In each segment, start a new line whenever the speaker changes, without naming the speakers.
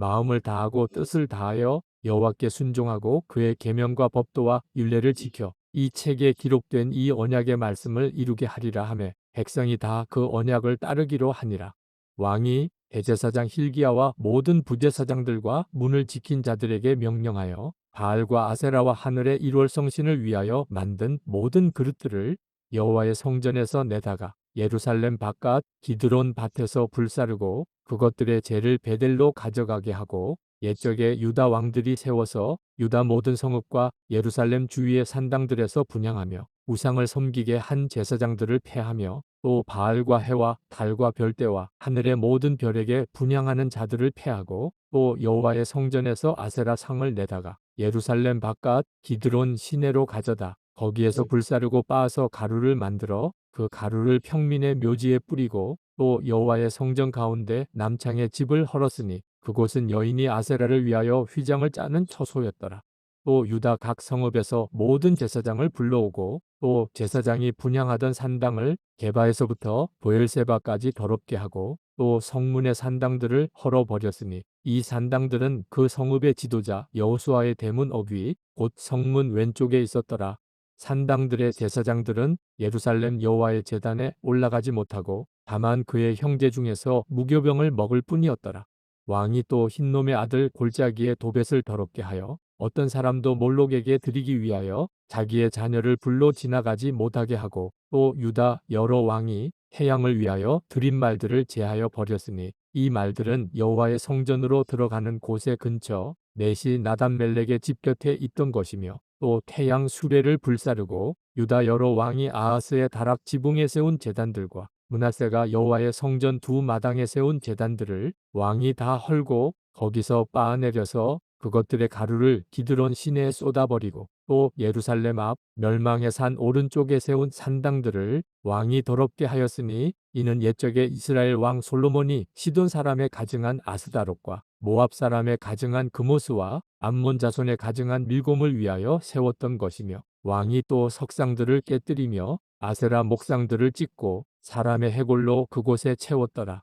마음을 다하고 뜻을 다하여 여호와께 순종하고 그의 계명과 법도와 율례를 지켜 이 책에 기록된 이 언약의 말씀을 이루게 하리라 하매 백성이 다 그 언약을 따르기로 하니라. 왕이 대제사장 힐기야와 모든 부제사장들과 문을 지킨 자들에게 명령하여 바알과 아세라와 하늘의 일월 성신을 위하여 만든 모든 그릇들을 여호와의 성전에서 내다가 예루살렘 바깥 기드론 밭에서 불사르고 그것들의 죄를 베델로 가져가게 하고 옛적에 유다 왕들이 세워서 유다 모든 성읍과 예루살렘 주위의 산당들에서 분양하며 우상을 섬기게 한 제사장들을 패하며 또 바알과 해와 달과 별대와 하늘의 모든 별에게 분양하는 자들을 패하고 또 여호와의 성전에서 아세라 상을 내다가 예루살렘 바깥 기드론 시내로 가져다 거기에서 불사르고 빻아서 가루를 만들어 그 가루를 평민의 묘지에 뿌리고 또 여호와의 성전 가운데 남창에 집을 헐었으니 그곳은 여인이 아세라를 위하여 휘장을 짜는 처소였더라. 또 유다 각 성읍에서 모든 제사장을 불러오고 또 제사장이 분양하던 산당을 개바에서부터 보엘세바까지 더럽게 하고 또 성문의 산당들을 헐어버렸으니 이 산당들은 그 성읍의 지도자 여호수아의 대문 어귀 곧 성문 왼쪽에 있었더라. 산당들의 제사장들은 예루살렘 여호와의 제단에 올라가지 못하고 다만 그의 형제 중에서 무교병을 먹을 뿐이었더라. 왕이 또 흰놈의 아들 골짜기에 도벳을 더럽게 하여 어떤 사람도 몰록에게 드리기 위하여 자기의 자녀를 불로 지나가지 못하게 하고 또 유다 여러 왕이 해양을 위하여 드린 말들을 제하여 버렸으니 이 말들은 여호와의 성전으로 들어가는 곳의 근처 넷이 나단멜렉의 집 곁에 있던 것이며 또 태양 수레를 불사르고 유다 여러 왕이 아하스의 다락 지붕에 세운 제단들과 문하세가 여호와의 성전 두 마당에 세운 제단들을 왕이 다 헐고 거기서 빻아내려서 그것들의 가루를 기드론 시내에 쏟아버리고 또 예루살렘 앞 멸망의 산 오른쪽에 세운 산당들을 왕이 더럽게 하였으니 이는 옛적에 이스라엘 왕 솔로몬이 시돈 사람의 가증한 아스다롯과 모압 사람의 가증한 그모스와 암몬 자손의 가증한 밀곰을 위하여 세웠던 것이며 왕이 또 석상들을 깨뜨리며 아세라 목상들을 찍고 사람의 해골로 그곳에 채웠더라.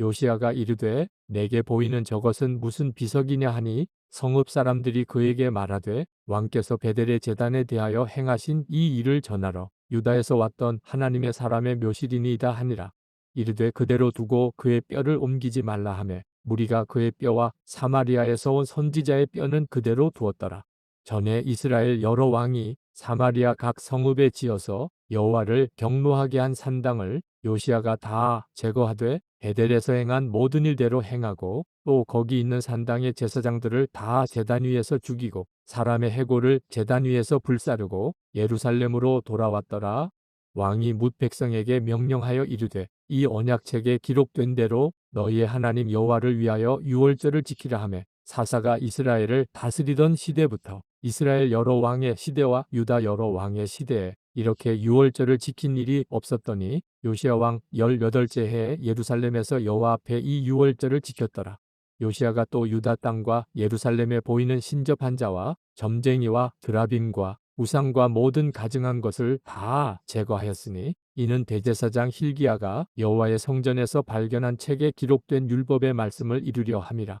요시아가 이르되 내게 보이는 저것은 무슨 비석이냐 하니 성읍 사람들이 그에게 말하되 왕께서 베델의 재단에 대하여 행하신 이 일을 전하러 유다에서 왔던 하나님의 사람의 묘실이니이다 하니라. 이르되 그대로 두고 그의 뼈를 옮기지 말라 하매 무리가 그의 뼈와 사마리아에서 온 선지자의 뼈는 그대로 두었더라. 전에 이스라엘 여러 왕이 사마리아 각 성읍에 지어서 여호와를 경노하게 한 산당을 요시아가 다 제거하되 베델에서 행한 모든 일대로 행하고 또 거기 있는 산당의 제사장들을 다 제단 위에서 죽이고 사람의 해골을 제단 위에서 불사르고 예루살렘으로 돌아왔더라. 왕이 뭇 백성에게 명령하여 이르되 이 언약책에 기록된 대로 너희의 하나님 여호와를 위하여 유월절을 지키라 하매 사사가 이스라엘을 다스리던 시대부터 이스라엘 여러 왕의 시대와 유다 여러 왕의 시대에 이렇게 유월절을 지킨 일이 없었더니 요시아 왕 18째 해에 예루살렘에서 여호와 앞에 이 유월절을 지켰더라. 요시아가 또 유다 땅과 예루살렘에 보이는 신접한 자와 점쟁이와 드라빔과 우상과 모든 가증한 것을 다 제거하였으니 이는 대제사장 힐기야가 여호와의 성전에서 발견한 책에 기록된 율법의 말씀을 이루려 함이라.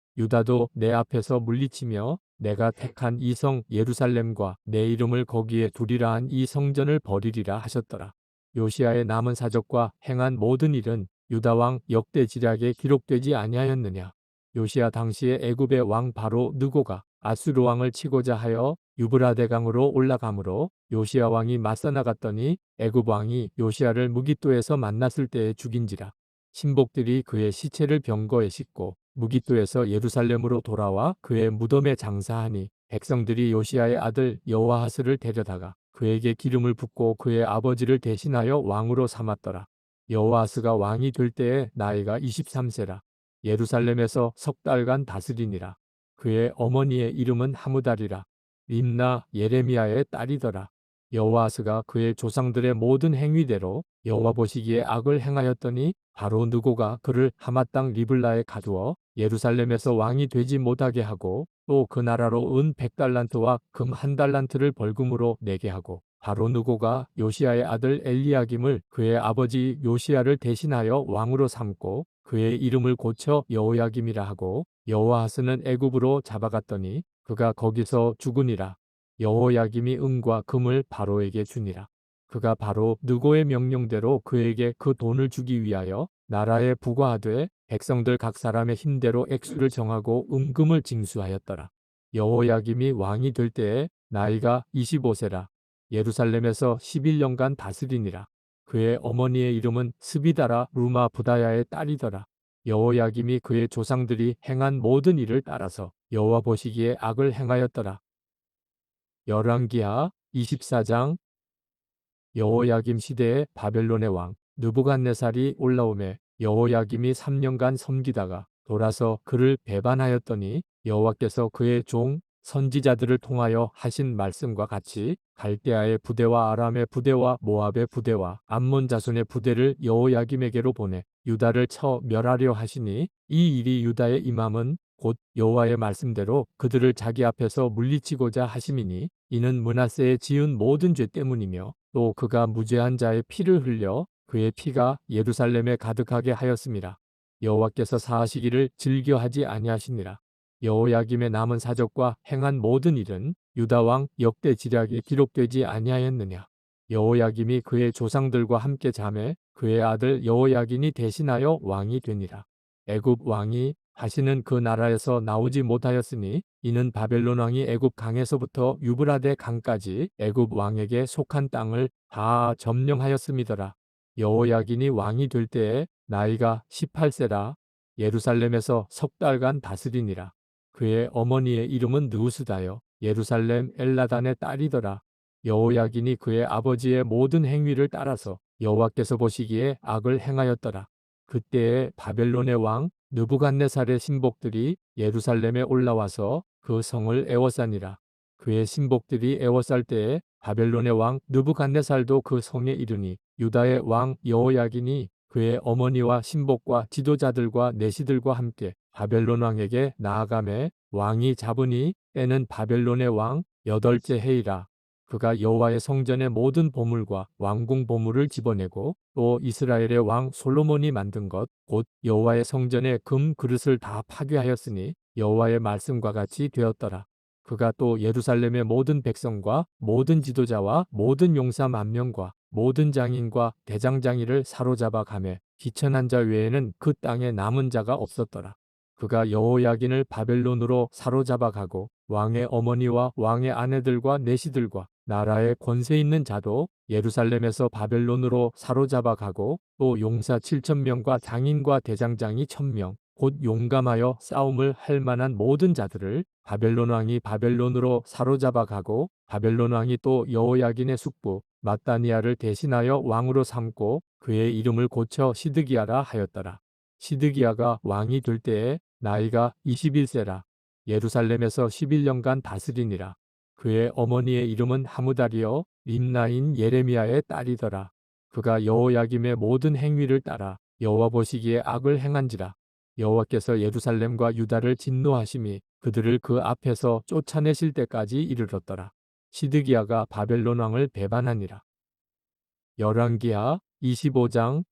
유다도 내 앞에서 물리치며 내가 택한 이 성 예루살렘과 내 이름을 거기에 두리라 한 이 성전을 버리리라 하셨더라. 요시아의 남은 사적과 행한 모든 일은 유다 왕 역대 지략에 기록되지 아니하였느냐. 요시아 당시에 애굽의 왕 바로 느고가 아수르 왕을 치고자 하여 유브라데강으로 올라가므로 요시아 왕이 맞서 나갔더니 애굽 왕이 요시아를 무기토에서 만났을 때에 죽인지라. 신복들이 그의 시체를 병거에 싣고 무기토에서 예루살렘으로 돌아와 그의 무덤에 장사하니 백성들이 요시아의 아들 여호아하스를 데려다가 그에게 기름을 붓고 그의 아버지를 대신하여 왕으로 삼았더라. 여호아스가 왕이 될 때에 나이가 23세라. 예루살렘에서 석 달간 다스리니라. 그의 어머니의 이름은 하무달이라. 림나 예레미야의 딸이더라. 여호아스가 그의 조상들의 모든 행위대로 여호와 보시기에 악을 행하였더니 바로 느고가 그를 하마 땅 리블라에 가두어 예루살렘에서 왕이 되지 못하게 하고 또 그 나라로 은 백달란트와 금 한 달란트를 벌금으로 내게 하고 바로 느고가 요시아의 아들 엘리야김을 그의 아버지 요시아를 대신하여 왕으로 삼고 그의 이름을 고쳐 여호야김이라 하고 여호아스는 애굽으로 잡아갔더니 그가 거기서 죽으니라. 여호야김이 은과 금을 바로에게 주니라. 그가 바로 느고의 명령대로 그에게 그 돈을 주기 위하여 나라에 부과하되 백성들 각 사람의 힘대로 액수를 정하고 은금을 징수하였더라. 여호야김이 왕이 될 때에 나이가 25세라. 예루살렘에서 11년간 다스리니라. 그의 어머니의 이름은 스비다라 루마 부다야의 딸이더라. 여호야김이 그의 조상들이 행한 모든 일을 따라서 여호와 보시기에 악을 행하였더라. 열왕기하 24장 여호야김 시대에 바벨론의 왕 느부갓네살이 올라오매 여호야김이 3년간 섬기다가 돌아서 그를 배반하였더니 여호와께서 그의 종 선지자들을 통하여 하신 말씀과 같이 갈대아의 부대와 아람의 부대와 모압의 부대와 암몬 자손의 부대를 여호야김에게로 보내 유다를 쳐 멸하려 하시니 이 일이 유다의 임함은 곧 여호와의 말씀대로 그들을 자기 앞에서 물리치고자 하심이니 이는 문하세의 지은 모든 죄 때문이며 또 그가 무죄한 자의 피를 흘려 그의 피가 예루살렘에 가득하게 하였습니다. 여호와께서 사하시기를 즐겨하지 아니하시니라. 여호야김의 남은 사적과 행한 모든 일은 유다 왕 역대 지략에 기록되지 아니하였느냐. 여호야김이 그의 조상들과 함께 잠에 그의 아들 여호야긴이 대신하여 왕이 되니라. 애굽 왕이 다시는 그 나라에서 나오지 못하였으니 이는 바벨론 왕이 애굽 강에서부터 유브라데 강까지 애굽 왕에게 속한 땅을 다 점령하였음이더라. 여호야긴이 왕이 될 때에 나이가 18세라 예루살렘에서 석 달간 다스리니라. 그의 어머니의 이름은 느우스다요 예루살렘 엘라단의 딸이더라. 여호야긴이 그의 아버지의 모든 행위를 따라서 여호와께서 보시기에 악을 행하였더라. 그때에 바벨론의 왕 느부갓네살의 신복들이 예루살렘에 올라와서 그 성을 애워싸니라. 그의 신복들이 애워쌀 때에 바벨론의 왕 느부갓네살도 그 성에 이르니 유다의 왕 여호야긴이 그의 어머니와 신복과 지도자들과 내시들과 함께 바벨론 왕에게 나아가매 왕이 잡으니 때는 바벨론의 왕 여덟째 해이라. 그가 여호와의 성전의 모든 보물과 왕궁 보물을 집어내고 또 이스라엘의 왕 솔로몬이 만든 것 곧 여호와의 성전의 금 그릇을 다 파괴하였으니 여호와의 말씀과 같이 되었더라. 그가 또 예루살렘의 모든 백성과 모든 지도자와 모든 용사 만 명과 모든 장인과 대장장이를 사로잡아 가매 기천한 자 외에는 그 땅에 남은 자가 없었더라. 그가 여호야긴을 바벨론으로 사로잡아 가고 왕의 어머니와 왕의 아내들과 내시들과 나라의 권세 있는 자도 예루살렘에서 바벨론으로 사로잡아 가고 또 용사 7천 명과 장인과 대장장이 1000명 곧 용감하여 싸움을 할 만한 모든 자들을 바벨론 왕이 바벨론으로 사로잡아 가고 바벨론 왕이 또 여호야긴의 숙부 마따니아를 대신하여 왕으로 삼고 그의 이름을 고쳐 시드기야라 하였더라. 시드기야가 왕이 될 때에 나이가 21세라 예루살렘에서 11년간 다스리니라. 그의 어머니의 이름은 하무다리여 림나인 예레미야의 딸이더라. 그가 여호야김의 모든 행위를 따라 여호와 보시기에 악을 행한지라. 여호와께서 예루살렘과 유다를 진노하심이 그들을 그 앞에서 쫓아내실 때까지 이르렀더라. 시드기야가 바벨론 왕을 배반하니라. 열왕기하 25장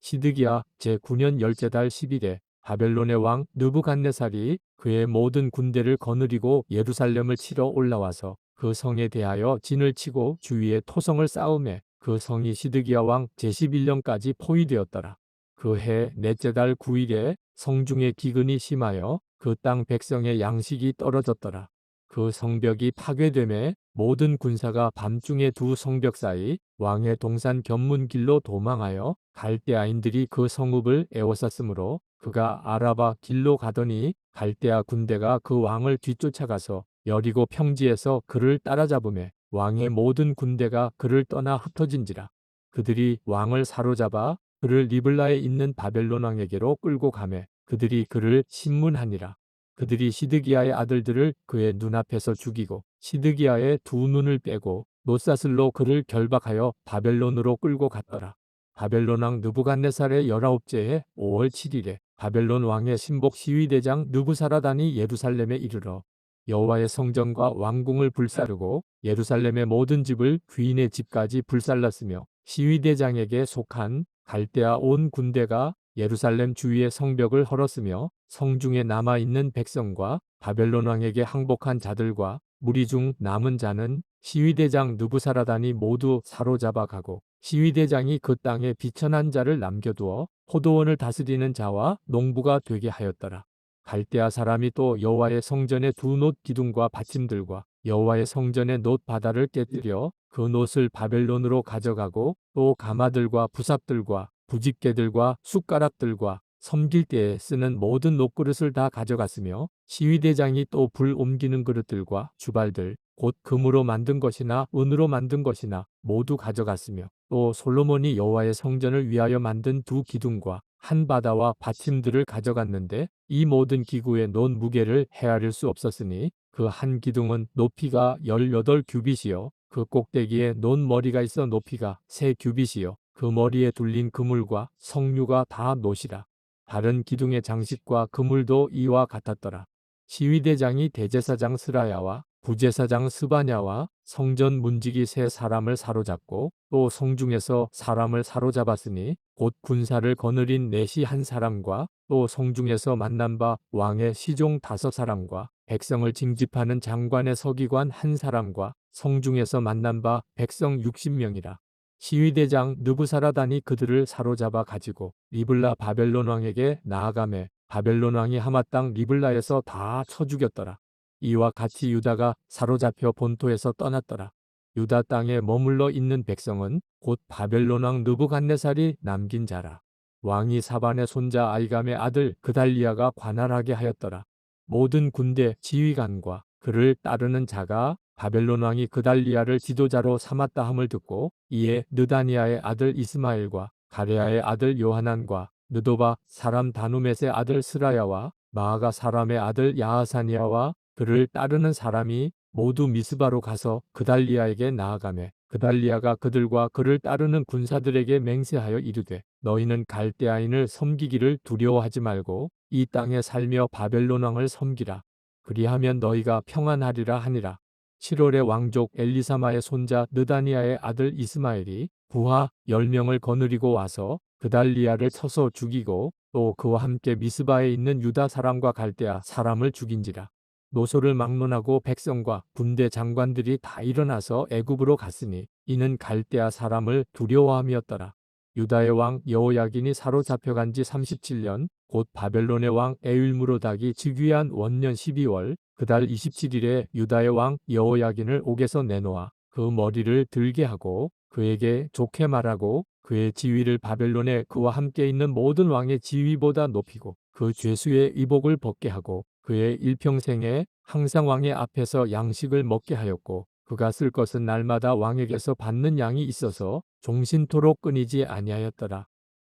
시드기야 제9년 열째 달 10일에 바벨론의 왕 느부갓네살이 그의 모든 군대를 거느리고 예루살렘을 치러 올라와서 그 성에 대하여 진을 치고 주위에 토성을 쌓음에 그 성이 시드기야 왕 제11년까지 포위되었더라. 그 해 넷째 달 9일에 성중에 기근이 심하여 그 땅 백성의 양식이 떨어졌더라. 그 성벽이 파괴됨에 모든 군사가 밤중에 두 성벽 사이 왕의 동산 견문길로 도망하여 갈대아인들이 그 성읍을 에워쌌으므로 그가 아라바 길로 가더니 갈대아 군대가 그 왕을 뒤쫓아가서 여리고 평지에서 그를 따라잡음에 왕의 모든 군대가 그를 떠나 흩어진지라 그들이 왕을 사로잡아 그를 리블라에 있는 바벨론 왕에게로 끌고 가매 그들이 그를 신문하니라 그들이 시드기야의 아들들을 그의 눈앞에서 죽이고 시드기야의 두 눈을 빼고 노사슬로 그를 결박하여 바벨론으로 끌고 갔더라. 바벨론 왕 느부갓네살의 열아홉째 해 5월 7일에 바벨론 왕의 신복 시위대장 느부사라단이 예루살렘에 이르러 여호와의 성전과 왕궁을 불사르고 예루살렘의 모든 집을 귀인의 집까지 불살랐으며 시위대장에게 속한 갈대아 온 군대가 예루살렘 주위의 성벽을 헐었으며 성중에 남아 있는 백성과 바벨론 왕에게 항복한 자들과 무리 중 남은 자는 시위대장 누부사라단이 모두 사로잡아 가고 시위대장이 그 땅에 비천한 자를 남겨두어 포도원을 다스리는 자와 농부가 되게 하였더라. 갈대아 사람이 또 여호와의 성전의 두 놋 기둥과 받침들과 여호와의 성전의 놋 바다를 깨뜨려 그 놋을 바벨론으로 가져가고 또 가마들과 부삽들과 부집개들과 숟가락들과 섬길 때에 쓰는 모든 녹그릇을 다 가져갔으며 시위대장이 또 불 옮기는 그릇들과 주발들 곧 금으로 만든 것이나 은으로 만든 것이나 모두 가져갔으며 또 솔로몬이 여호와의 성전을 위하여 만든 두 기둥과 한 바다와 받침들을 가져갔는데 이 모든 기구의 논 무게를 헤아릴 수 없었으니 그 한 기둥은 높이가 18 규빗이요 그 꼭대기에 논 머리가 있어 높이가 3 규빗이요 그 머리에 둘린 그물과 성류가 다 노시라. 다른 기둥의 장식과 그물도 이와 같았더라. 시위대장이 대제사장 스라야와 부제사장 스바냐와 성전 문지기 세 사람을 사로잡고 또 성중에서 사람을 사로잡았으니 곧 군사를 거느린 넷이 한 사람과 또 성중에서 만난 바 왕의 시종 다섯 사람과 백성을 징집하는 장관의 서기관 한 사람과 성중에서 만난 바 백성 60명이라. 시위대장 느부사라단이 그들을 사로잡아 가지고 리블라 바벨론 왕에게 나아가매 바벨론 왕이 하마 땅 리블라에서 다 쳐 죽였더라. 이와 같이 유다가 사로잡혀 본토에서 떠났더라. 유다 땅에 머물러 있는 백성은 곧 바벨론 왕 느부갓네살이 남긴 자라. 왕이 사반의 손자 아이감의 아들 그달리아가 관할하게 하였더라. 모든 군대 지휘관과 그를 따르는 자가 바벨론 왕이 그달리아를 지도자로 삼았다 함을 듣고 이에 느다니아의 아들 이스마엘과 가레아의 아들 요하난과 느도바 사람 다누멧의 아들 스라야와 마아가 사람의 아들 야하사니아와 그를 따르는 사람이 모두 미스바로 가서 그달리아에게 나아가매 그달리아가 그들과 그를 따르는 군사들에게 맹세하여 이르되 너희는 갈대아인을 섬기기를 두려워하지 말고 이 땅에 살며 바벨론 왕을 섬기라 그리하면 너희가 평안하리라 하니라 7월에 왕족 엘리사마의 손자 느다니아의 아들 이스마엘이 부하 10명을 거느리고 와서 그달리아를 쳐서 죽이고 또 그와 함께 미스바에 있는 유다 사람과 갈대아 사람을 죽인지라. 노소를 막론하고 백성과 군대 장관들이 다 일어나서 애굽으로 갔으니 이는 갈대아 사람을 두려워함이었더라. 유다의 왕 여호야긴이 사로잡혀간 지 37년 곧 바벨론의 왕 에윌무로닥이 즉위한 원년 12월 그달 27일에 유다의 왕 여호야긴을 옥에서 내놓아 그 머리를 들게 하고 그에게 좋게 말하고 그의 지위를 바벨론에 그와 함께 있는 모든 왕의 지위보다 높이고 그 죄수의 의복을 벗게 하고 그의 일평생에 항상 왕의 앞에서 양식을 먹게 하였고 그가 쓸 것은 날마다 왕에게서 받는 양이 있어서 종신토록 끊이지 아니하였더라.